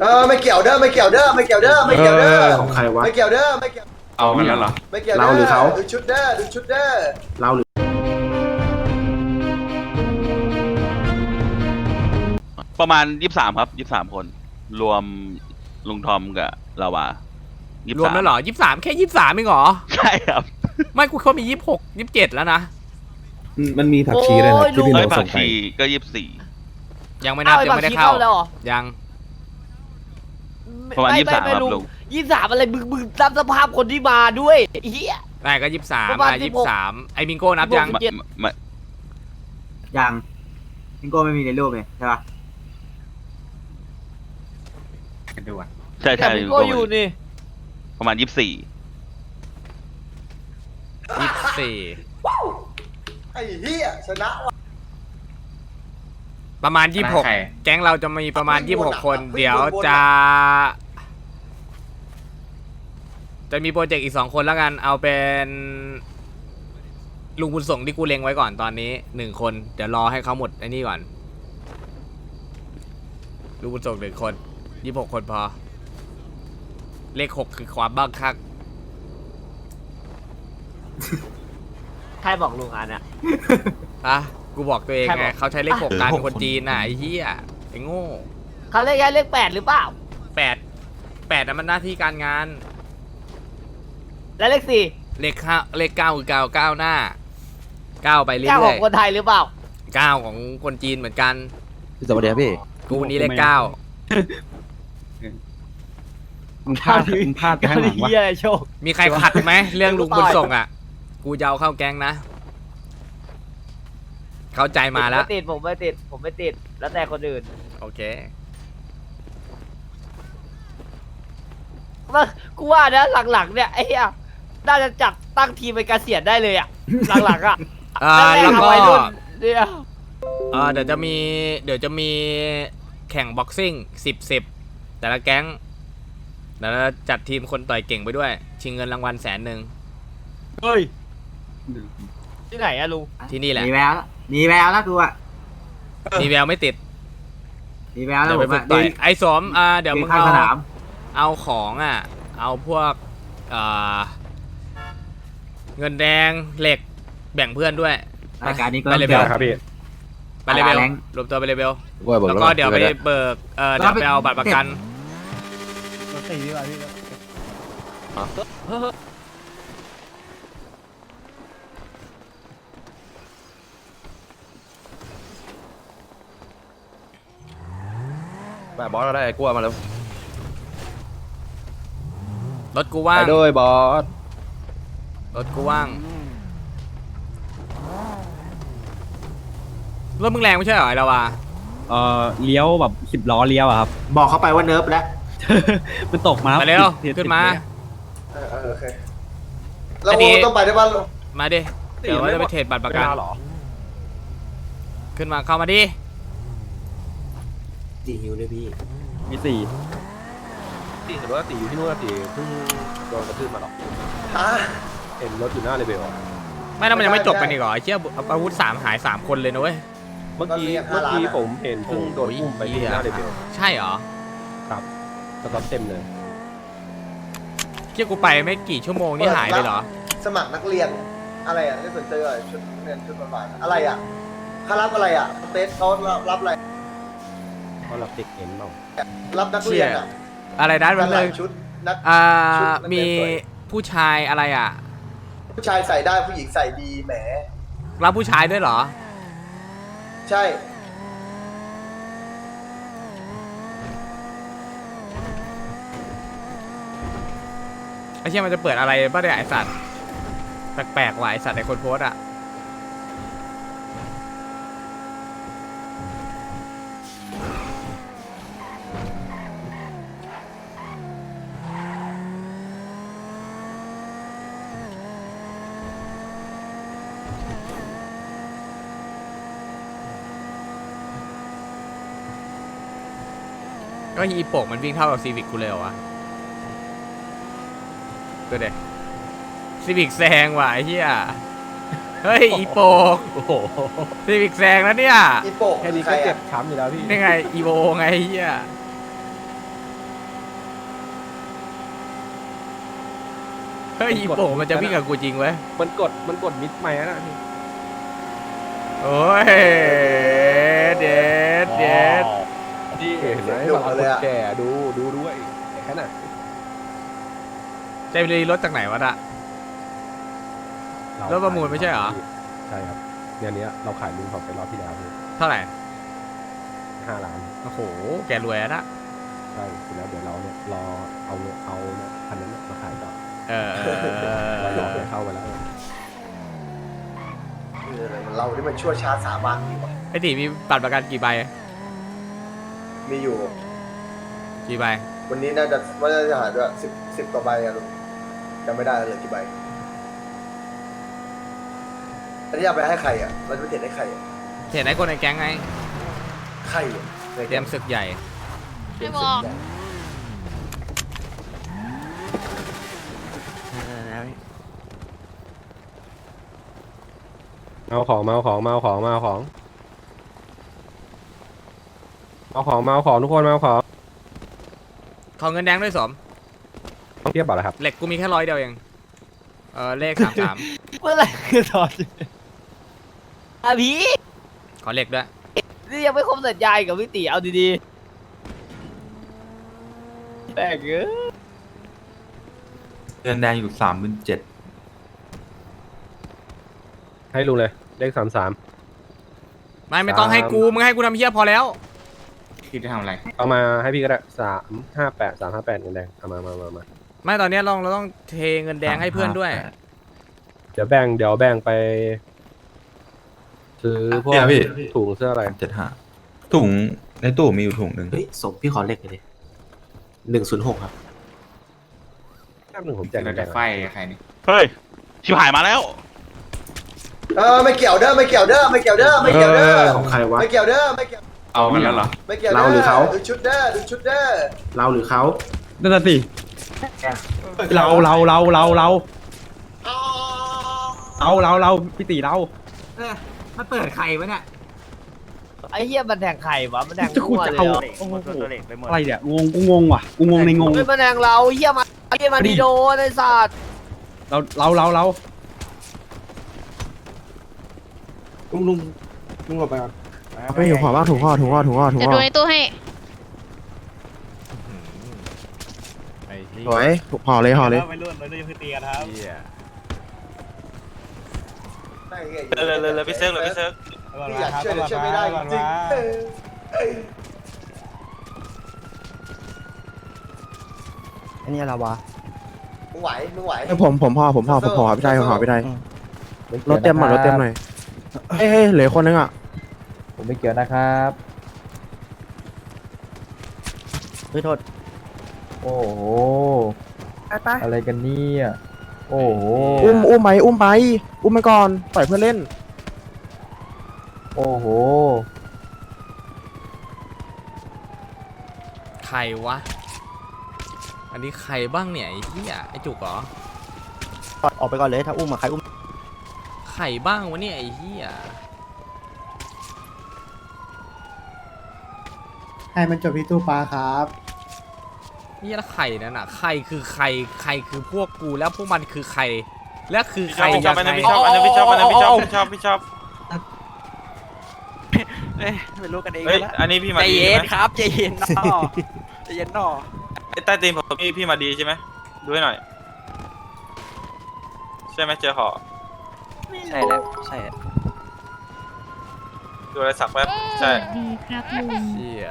เออไม่เกี่ยวเด้อไม่เกี่ยวเด้อไม่เกี่ยวเด้อไม่เกี่ยวเด้อของใครวะไม่เกี่ยวเด้อไม่เกี่ยวเอามันแล้วเหรอ ไม่เกี่ยวด้เราหรือเขา ดูชุดเด้อดูชุดเด้อเราหรือประมาณยี่สามครับยี่สามคน รวมลุงทอมกับลาวายี่รวมแล้วเหรอยี่สามแค่ยี่สามเองเหรอ ใช่ครับไม่กูเขามียี่หกยี่เจ็ดแล้วนะมันมีผักชีด้วยนะที่พี่โนเฮ้ยผัส่กงไปชีก็ยี่สี่ยังไม่นับยังไม่ได้เข้าแล้วเหรอ ยัง ประมาณไไยี่สามไครับลุงลุงยี่สามอะไรมึงมึงตามสภาพคนที่มาด้วยเฮีย ได้ก็ยี่สามประมาณอะ16ยี่สามไอ้มิงโก้นับยัง16มามายังมิงโก้ไม่มีในรูปเลยใช่ปะใช่ใช่แต่มึงก็อยู่นี่ประมาณยี่สี่ยี่สี่ไอ้เหี้ยชนะว่ะ ประมาณยี่หกแก๊งเราจะมีประมาณวิ่ยี่งหวนกอะคนวิ่งเดี๋ยววนๆจะ จะมีโปรเจกต์อีกสองคนแล้วกัน เอาเป็นลุงบุญส่งที่กูเล็งไว้ก่อนตอนนี้หนึ่งคน เดี๋ยวรอให้เขาหมดไอ้นี่ก่อนลุงบุญส่งหนึ่งคนยี่หกคนพอ เลขหกคือความบ้างคักใครบอกลุงอันอะอะ กูบอกตัวเองใครไงบอกเขาใช้เลขหกการเป็นคนจีนน่ะไอ้เหี้ยไอ้โง่เขาเลขแค่เลขแปดหรือเปล่า แปดแปดน่ะมันหน้าที่การงาน และเลขสี่เลขห้าเลขเก้าคือเก้าเก้าหน้าเก้าไปเรื่แก้วขอองยคนไทยหรือเปล่า ๆเก้าของคนจีนเหมือนกัน พี่สวัสดีครับพี่กูนี่เลขเก้ามึงพลาดมึงพลาดไปข้างหลังวะเฮียอะไรโชค มีใครขัดไหมเรื่องลุงบุญส่งอะ กูจะเอาเข้าแก๊งนะ เข้าใจมาแล้วผไม่ติดผมไม่ติดผมไม่ติด แล้วแต่คนอื่นโอเค ว่ากูว่านะหลังๆเนี่ยไอ้เหี้ยน่าจะจับตั้งทีมเป็นเกษียณได้เลยอะ หลังๆอะอ่าแรแล้วๆก็อะวัยรุ่นเนี่ยเอ่าเดี๋ยวจะมีเดี๋ยวจะมีแข่งบ็อกซิ่งสิบสิบแต่ละแก๊งเดี๋ยวเราจัดทีมคนต่อยเก่งไปด้วย ชิงเงินรางวัลแสนหนึ่งเฮ้ยที่ไหนอะลุงที่นี่แหละมีแววแล้ว มีแววแล้วกูอะมีแววไม่ติดมีแววแล้วเดี๋ยวผไปมฝึอะกต่อยไอ้สมอ่าเดี๋ยวยืมึนงข้างเอาสนามเอาของอะ เอาพวกเอ่อเงินแดงเหล็กแบ่งเพื่อนด้วย รายการนี้ก็ไปเลยเกี่ยวครับพี่ ไปเลยเบลแรงรวมตัวไปเลยเบลว่าบอกแล้วก็เดี๋ยวไปเบิกเออเดี๋ยวไปเอาบัตรประกัน มาบอสเราได้กลัวมาแล้วรถกูว่าง ไปด้วยบอสรถกูว่าง รถมึงแรงไม่ใช่เหรอไอ้ละวะเอ่อเลี้ยวแบบสิบล้อเลี้ยวอะครับ บอกเขาไปว่าเนิร์ฟแล้วมันตกมามาเร็วติดติดขึ้นมาติดเออเออโอเคเราอันนี้ต้องไปได้ป่ะมาดิ เดี๋ยวว่าจะไปเทรดบัตรประกัน ขึ้นมาเข้ามาดิ มีสี่ตีเห็นว่าตีอยู่ที่นู่นตีเพิ่งโดนกระทืบมาหรอกฮะเห็นรถอยู่หน้าเลเวลอะไม่แล้วมันยังไม่จบกันอีกเหรอไอ้เชี่ยอาวุธสามหายสามคนเลยนะเว้ย เมื่อกี้เมื่อกี้ผมเห็นเพิ่งโดนอุ้มไปที่หน้าเลเวลใช่เหรอสต็อปเต็มเลย เชี่ยกูไปไม่กี่ชั่วโมงนี่หายเลยเหรอ สมัครนักเรียนอะไรอะที่สนใจอะชุดนักเรียนชุดประมาณอะไรอะเขารับอะไรอะสเตสเขารับรับอะไร เพราะเราเด็กเอ็นเปล่ารับนักเรียนอะอะไรนะกัมันนหเลลายยชุดนักอ่าชุดนักเรีมียนสวยผู้ชายอะไรอะ ผู้ชายใส่ได้ผู้หญิงใส่ดีแหม รับผู้ชายด้วยเหรอ ใช่ ไอ้เชี่ยมันจะเปิดอะไรป่ะเนี่ยไอสัตว์แปลกๆว่ะไอสัตว์ไอคนโพสต์อะ ก็อีโปกมันวิ่งเท่ากับซีวิกกูเลยเหรอวะตัวเด็กซีวิกแซงว่ะไอ้เหี้ยเฮ้ยอีโปกโอ้โหซีวิกแซงแล้วเนี่ยอีโปกแค่นี้ก็เจ็บช้ำอยู่แล้วพี่นี่ไงอีโวไงไอ้เหี้ยเฮ้ยอีโปกมันจะวิ่งกับกูจริงไว้มันกดมันกดมิดไหมนะพี่ โอ้ย เห็นไหมดุพลังเลยคนอะ แก่ดูดูด้วยแค่นั้นใจรีรถจากไหนวะน่ะ รถประมูลไม่ใช่เหรอ ใช่ครับเนี่ยเนี้ยเราขายลุงเขาไปรอบที่แล้วพี่เท่าไหร่ ห้าล้าน โอ้โห แกรวยอะนะใช่เสร็จแล้วเดี๋ยวเราเนี่ยรอเอาเงินเอาเนี่ยพันนั้นเนี่ยมาขายต่อเออเออเออเราเอหลอกอไปเข้ามาแล้วคืออะไรมันเราที่มันชั่วช้าสามัญอยู่อะไอตีมีบัตรประกันกี่ใบ มีอยู่ กี่ใบวันนี้น่าจะว่าจะหาด้วยสิบสิบกว่าใบอะลุงจำไม่ได้เหลยกี่ใบอันนี้เอาไปให้ใครอะเราจะไปเทรดให้ใครอะเห็นไอ้คนในแก๊งไงใครอะในเตรียมศึกใหญ่ไม่บอกเมาของเมาของเมาของเมาของ เมาของเมาของทุกคนเมาของขอเงินแดงด้วยสมต้องเทียบเปล่าล่ะครับเหล็กกูมีแค่ร้อยเดียวเองเออเลขสามสามเมื่อไหรคือตอนอะพี่ขอเหล็กด้วยนี่ยังไม่ครบสัญญาอีกกับพี่ตีเอาดีๆแตกเอ้ยเดือนแดงอยู่สามหมื่นเจ็ดให้ลุงเลยเลขสามสามไม่ไม่ต้องให้กูมึงให้กูทำเฮียพอแล้ว คิดจะทำอะไร เอามาให้พี่ก็ได้สามห้าแปดสามห้าแปดเงินแดงเอามามามามาไม่ตอนเนี้ยเราเราต้องเทเงินแดงให้เพื่อนด้วย เดี๋ยวแบ่งเดี๋ยวแบ่งไป ซื้อพวกเดี๋ยวพี่ ถุงเสื้ออะไร เจ็ดห้าถุงในตู้มีอยู่ถุงหนึ่งเฮ้ยสมพี่ขอเลขเลยดิหนึ่งศูนย์หกครับ แป๊บหนึ่งผมแจกเงินแดงไฟใครนี่เฮ้ย ชิบหายมาแล้ว เออไม่เกี่ยวเด้อไม่เกี่ยวเด้อไม่เกี่ยวเด้อไม่เกี่ยวเด้อของใครวะไม่เกี่ยวเด้อไม่เกี่ยว เอากันแล้วเหรอไม่เกี่ยวเราหรือเขา ดูชุดเด้อดูชุดเด้อเราหรือเขานั่นน่ะสิเราเราเราเราเราเราเราเราพี่ตีเราเออมันเปิดใครวะเนี่ยไอ้เหี้ยมันแทงไข่วะมันแทงจะกูมั่วจะเลยเอาอะโอ้โหอะไรเนี่ยงงกูงงว่ะกูงงในงงเฮ้ยมันแทงเราเหี้ยมาเหี้ยมันดีโดนไอ้สัตว์เราเราเราเราลุงลุงลุงออกไปก่อน ไม่ถุงห่อบ้างถุงห่อถุงห่อถุงห่อถุงจะห่ดูอในตู้ให้ ไอ้เหี้ยสวยห่อเลยห่อเลยเหี้ยเลยเลยเลยพี่เซิร์ฟเลยพี่เซิร์ฟพี่อยากช่วยแต่ช่วยไม่ได้จริงๆเออเอออันนี้อะไรวะมึงไหวมึงไหวเอ้ยผมผมห่อผมห่อผมห่อไม่ได้ผมห่อไม่ได้รถเต็มหน่อยรถเต็มหน่อยเฮ้ยเฮ้ยเหลือคนนึงอะ ผมไม่เกี่ยวนะครับ เฮ้ยโทษโอ้โห ไปไปอะไรกันเนี่ย โอ้โห อุ้มอุ้มไปอุ้มไป อุ้มไปก่อนปล่อยเพื่อนเล่น โอ้โห ใครวะ อันนี้ใครบ้างเนี่ยไอ้เหี้ยไอ้จุกเหรอ ออกไปก่อนเลยถ้าอุ้มมาใครอุ้ม ใครบ้างวะเนี่ยไอ้เหี้ย ให้มันจบที่ตู้ปลาครับ นี่แล้วใครนั่นน่ะใครคือใครใครคือพวกกูแล้วพวกมันคือใคร และคือใครยังไงพี่ชอบอันนั้นพี่ชอบอันนั้นพี่ชอบพี่ชอบพี่ชอบไม่รู้กันเองเฮ้ยอันนี้พี่มาดีใช่ไหมครับใจเย็นนอใจเย็นนอใต้ตีนผมพี่พี่มาดีใช่ไหมดูให้หน่อย ใช่ไหมเจอหอใช่แล้วใช่ดูอะไรสักแป๊บใช่ดีครับลุงเชี่ย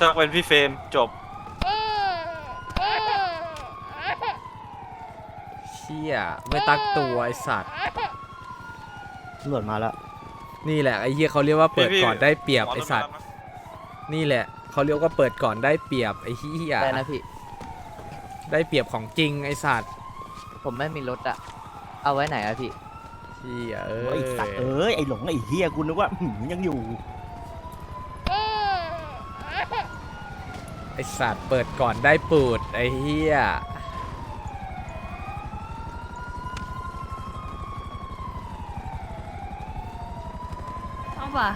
สักเป็นพี่เฟรมจบ เชี่ยไม่ตักตัวไอสัตว์ ตำรวจมาแล้ว นี่แหละไอ้เหี้ยเขาเรียกว่าเปิดพี่ก่อนได้เปรียบหมไอต้นสัตว์รับนะนี่แหละเขาเรียกว่าเปิดก่อนได้เปรียบไอ้เหี้ยได้นะพี่ ได้เปรียบของจริงไอสัตว์ผมไม่มีรถอะเอาไว้ไหนอะพี่ เชี่ยเอไอสัตว์เอ้ยไอหลงไอเฮียกูนึกว่าหืมยังอยู่ ไอสัตว์เปิดก่อนได้ปูด ไอ้เหี้ยเอาป่ะ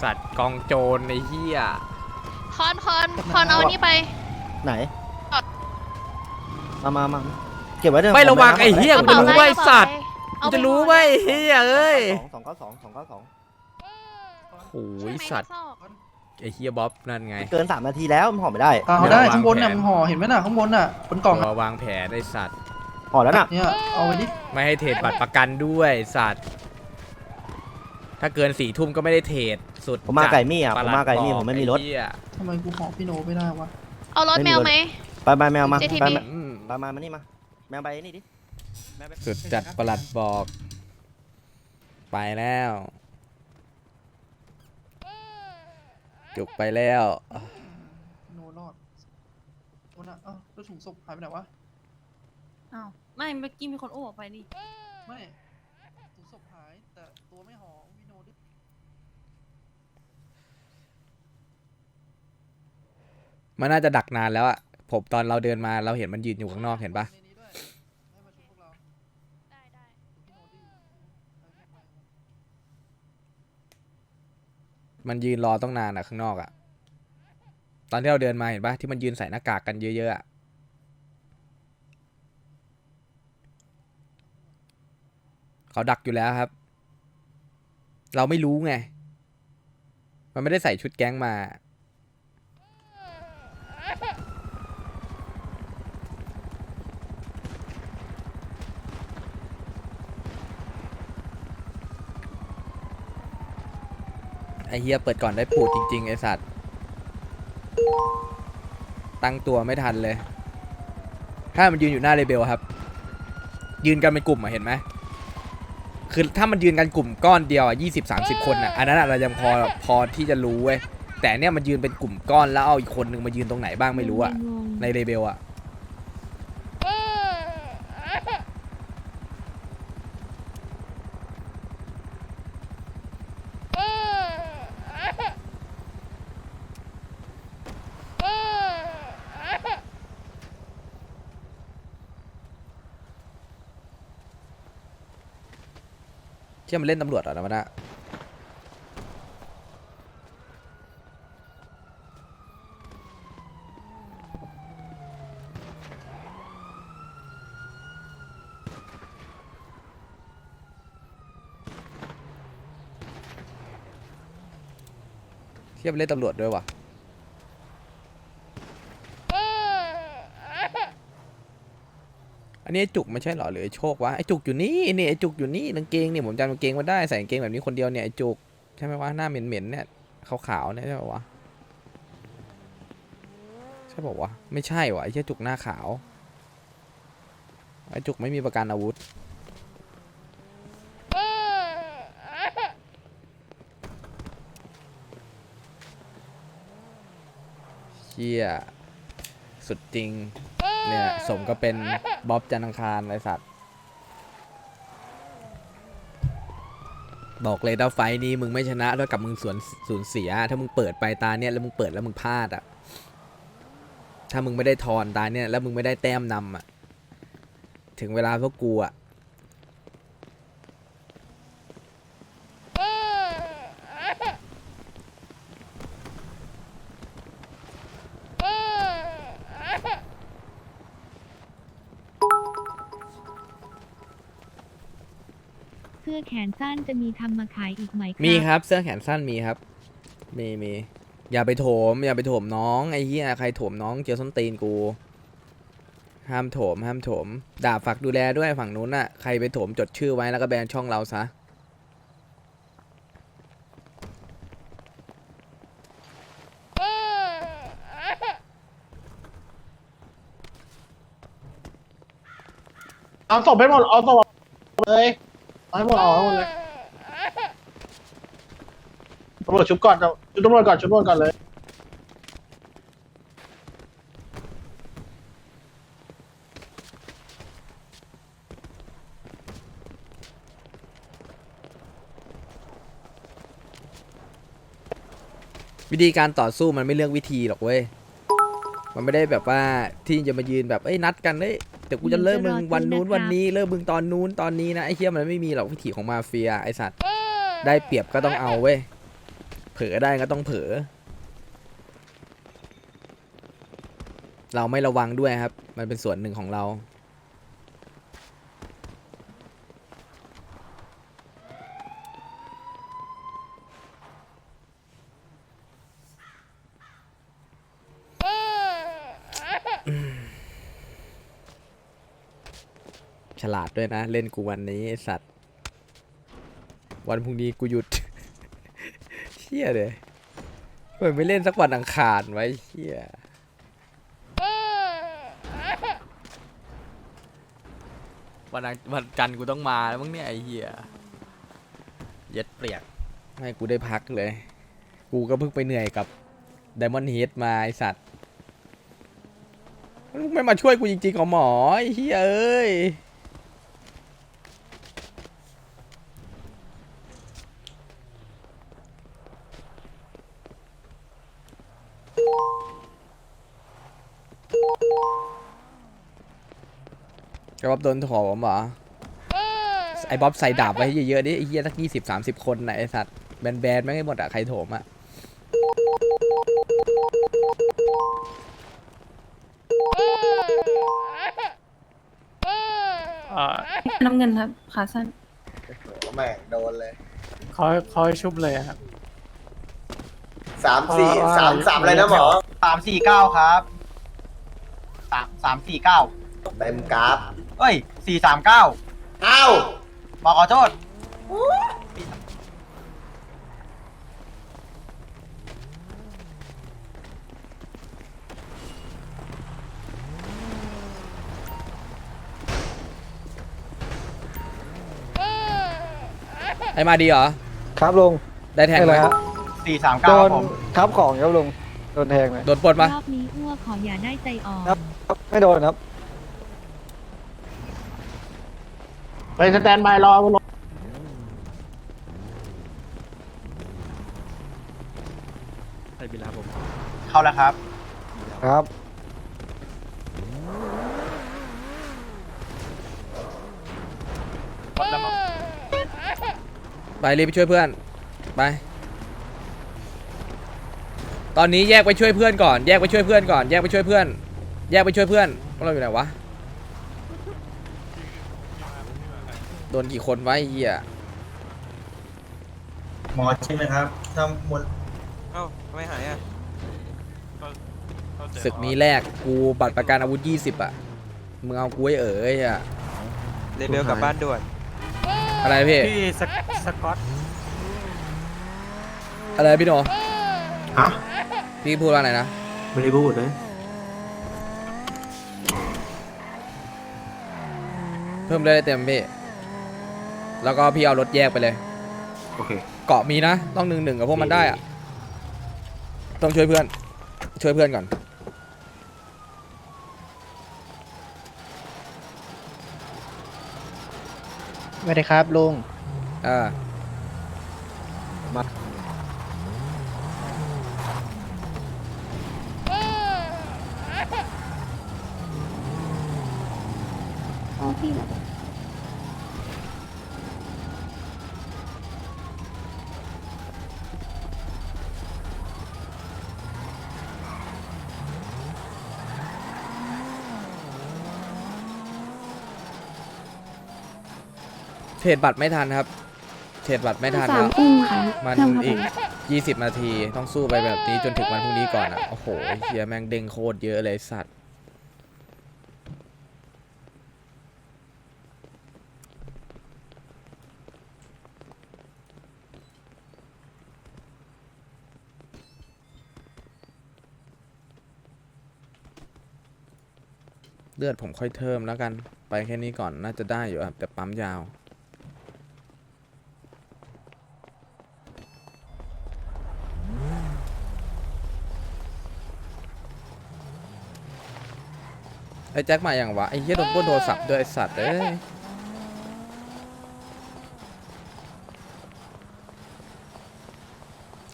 สัตว์กองโจรไอ้เหี้ยคอนคอนคอนเอาอันนี้ไป ไหนมามามาเก็บไว้เถอะไม่ระวังไอ้เหี้ยกกูระจะเป๋ารู้อะไรว่าไอ้สัตว์เอากูไปจะรู้ว่าไอ้เหี้ยเอ้ยสองเก้าสองสองเก้าสอง โอ้ยสัตว์ไอ้เหี้ยบ๊อบนั่นไง เกินสามนาทีแล้วมันห่อไม่ได้เอาได้เดี๋ยววางข้างบนน่ะแผน มันห่อเห็นไหมน่ะข้างบนน่ะบนกล่องอะรอวางแผนไอ้สัตว์ ห่อแล้วน่ะ เนี่ยเอาไปดิไม่ให้เทรดบัตรประกันด้วยไอ้สัตว์ ถ้าเกินสี่ทุ่มก็ไม่ได้เทรดสุดผมมาไก่มี่อะปผระมหลัดมาไก่มี่บอผมไม่มีรถ อ้เหี้ยทำไมกูห่อพี่โนไม่ได้วะเอารถแมวไหม ไปไปแมวมา JTB ไปอืมไปมามานี่มา แมวไปนี่ดิแมวไปสุดจัดประหลัดบอก ไปแล้ว จุกไปแล้ว โนรอดวันน่ะเอ้าแล้วถุงศพหายไปไหนวะ อ้าวไม่เมื่อกี้มีคนอุ้มออกไปนี่ไม่ถุงศพหายแต่ตัวไม่ห่อพี่โนดิมันน่าจะดักนานแล้วอะผมตอนเราเดินมาเราเห็นมันยืนอยู่ข้างนอกเห็นปะ ในนี้ด้วยให้มาช่วยพวกเรา ได้ได้ พี่โนดิเอาให้ไป มันยืนรอต้องนานอะข้างนอกอะตอนที่เราเดินมาเห็นปะที่มันยืนใส่หน้ากากกันเยอะๆอะเขาดักอยู่แล้วครับ เราไม่รู้ไง มันไม่ได้ใส่ชุดแก๊งมา เฮียเปิดก่อนได้ปูดจริงๆไอสัตว์ ตั้งตัวไม่ทันเลย ถ้ามันยืนอยู่หน้าเรเบลครับ ยืนกันเป็นกลุ่มอะเห็นไหมคือถ้ามันยืนกันกลุ่มก้อนเดียวอะยี่สิบสามสิบคนอะอันนั้นอะเรายังพอพอที่จะรู้เว้ยแต่เนี่ยมันยืนเป็นกลุ่มก้อนแล้วเอาอีกคนนึงมายืนตรงไหนบ้างไม่รู้อะในเรเบลอะ ชื่อมันเล่นตำรวจเหรอนะมันอะเชื่อมันเล่นตำรวจด้วยวะอั นนี้ไอ้จุกไม่ใช่เหรอหรือไอ้โชควะไอ้จุกอยู่นี่นี่ไอ้จุกอยู่นี่กางเกงนี่ผมจำกางเกงมาได้ใส่กางเกงแบบนี้คนเดียวเนี่ยไอ้จุกใช่ไหมวะหน้าเหม็นๆเนี่ยขาวๆเนี่ยใช่ปะวะใช่ปะวะไม่ใช่วะไอ้เชี่ยจุกหน้าขาวไอ้จุกไม่มีประกันอาวุธเชี่ยสุดจริง เนี่ย สมก็เป็นบ๊อบจันทร์อังคารไอสัตว์ บอกเลยถ้าไฟนี้มึงไม่ชนะเท่ากับมึงสวนสูญเสีย ถ้ามึงเปิดไปตาเนี่ยแล้วมึงเปิดแล้วมึงพลาดอะ ถ้ามึงไม่ได้ทอนตาเนี่ยแล้วมึงไม่ได้แต้มนำอะ ถึงเวลาพวกกูอะ นสั้นจะมีทำมาขายอีกไหมครับมีครับเสื้อแขนสั้นมีครับ มีมีอย่าไปโถม อย่าไปโถมน้องไอ้เหี้ยใครโถมน้องเจอส้นตีนกู ห้ามโถม ห้ามโถมด่าฝากดูแลด้วยฝั่งนู้นน่ะใครไปโถมจดชื่อไว้แล้วก็แบนช่องเราซะเอาศพไปหมด เอาศพเลย เอาให้หมดเอาให้หมดเลยตำรวจชุบก่อนชุบตำรวจก่อนชุบตำรวจก่อนเลยวิธีการต่อสู้มันไม่เลือกวิธีหรอกเว้ย มันไม่ได้แบบว่าที่จะมายืนแบบเอ้ยนัดกันเอ้ย เดี๋ยวกูจะเริ่มมึงวันนู้นวันนี้เริ่มมึงตอนนู้นตอนนี้นะไอ้เหี้ยมันไม่มีหรอกวิถีของมาเฟียไอ้สัตว์ได้เปรียบก็ต้องเอาเว้ยเผลอได้ก็ต้องเผลอเราไม่ระวังด้วยครับ มันเป็นส่วนหนึ่งของเรา ฉลาดด้วยนะ เล่นกูวันนี้ไอ้สัตว์ วันพรุ่งนี้กูหยุดเชี่ยเลยทำไมไม่เล่นสักวันอังคารไว้เชี่ยวันอังวันจันทร์กูต้องมาแล้วมั้งเนี่ยไอ้เหี้ยเย็ดเปรียกให้กูได้พักเลย กูก็เพิ่งไปเหนื่อยกับไดมอนด์เฮดมาไอสัตว์มึงไม่มาช่วยกูจริงๆเหรอหมอไอ้เหี้ยเอ้ย ไอ้บ๊อบโดนถอผมเหรอไอ้บ๊อบใส่ดาบไว้เยอะๆดิไอ้เหี้ยสักยี่สิบสามสิบคนนะไอ้สัตว์แบนๆไม่งให้หมดอะใครโถมอะน้ำเงินครับขาสั้นแม่งโดนเลยเขาเขาชุบเลยครับ สามสี่สามสามอะไรนะหมอสามสี่เก้าครับสามสามสี่เก้าเต็มกราฟเอ้ยสี่สามเก้าอ้าวบอกขอโทษไอ้มาดีเหรอ ครับลุงได้แทงไหมสี่สามโดเก้านทับของครับลุงโดนแทงเลย โดนปล้นปะ รอบนี้อ้วขออย่าได้ใจอ่อน ไม่โดนครับ ไปสแตนบายรอบนรถเข้าแล้วครับ ครับ ไปรีบไปช่วยเพื่อนไป ตอนนี้แยกไปช่วยเพื่อนก่อน แยกไปช่วยเพื่อนก่อน แยกไปช่วยเพื่อน แยกไปช่วยเพื่อนพวกเราอยู่ไหนวะ โดนกี่คนวะไอ้เหี้ย หมอใช่ไหมครับทำหมดเอ้าทำไมหายอะศึกนี้แรกกูบัตรประกันอาวุธ 20 อะ มึงเอากูไว้เอ๋ยอะเลเบลกลับบ้านด่วนอะไรพี่ พี่สกสกอตอะไรพี่โนฮะพี่พูดว่าอะไรนะไม่ได้พูดเลย เพิ่มเลยเต็มพี่ แล้วก็พี่เอารถแยกไปเลย โอเค เกาะมีนะ ต้องหนึ่งหนึ่งกับพวกมันได้อะต้องช่วยเพื่อน ช่วยเพื่อนก่อนไม่ได้ครับลุง อ่า เท รดบัตรไม่ทันครับเทรดบัตรไม่ทันแล้วมันอีก 20 นาทีต้องสู้ไปแบบนี้จนถึงวันพรุ่งนี้ก่อนอะ โอ้โหเฮียแม่งเด้งโคตรเยอะเลยสัตว์ เลือดผมค่อยเทิมแล้วกัน ไปแค่นี้ก่อนน่าจะได้อยู่ครับแต่ปั๊มยาว ไอ้แจ็คมาอย่างวะไอ้เหี้ยโดนปล้นโทรศัพท์ด้วยไอ้สัตว์เอ้ย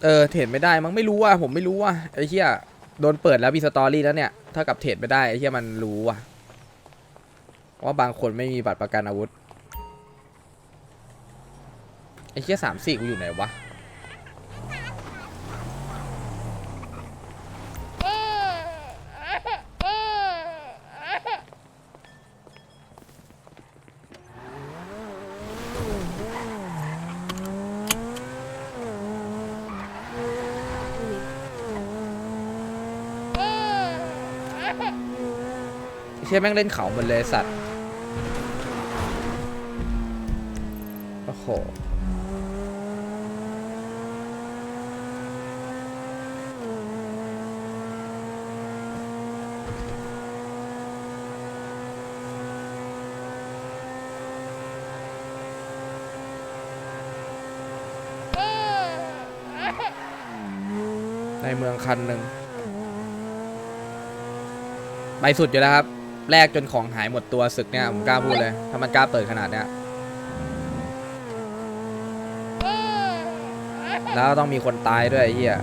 เออเทรดไม่ได้มั้งไม่รู้ว่ะผมไม่รู้ว่ะไอ้เหี้ยโดนเปิดแล้วมีสตอรี่แล้วเนี่ยถ้ากับเทรดไม่ได้ไอ้เหี้ยมันรู้ว่ะว่าบางคนไม่มีบัตรประกันอาวุธไอ้เหี้ยสามสี่กูอยู่ไหนวะ ชี่แม่งเล่นเขาหมดเลยสัตว์ โอ้โห ในเมืองคันหนึ่งไปสุดอยู่แล้วครับ แลกจนของหายหมดตัวศึกเนี่ยผมกล้าพูดเลย ถ้ามันกล้าเปิดขนาดเนี้ยแล้วต้องมีคนตายด้วยไอ้เหี้ย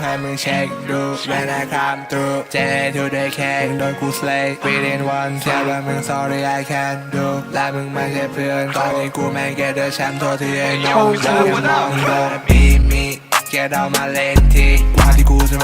ให้มึงเช็คดูเวลาคำตูเจทูได้แค่โดนกูสเลย์ within one แค่ว่ามึง sorry I can't do และมึงไม่ใช่เพื่อนตอนนี้กูแม่งแกเดอแชมป์โทษที่ไอ้น้องอย่ามองโดนบีมีแกเดามาเล่น ทีว่าที่กูจะ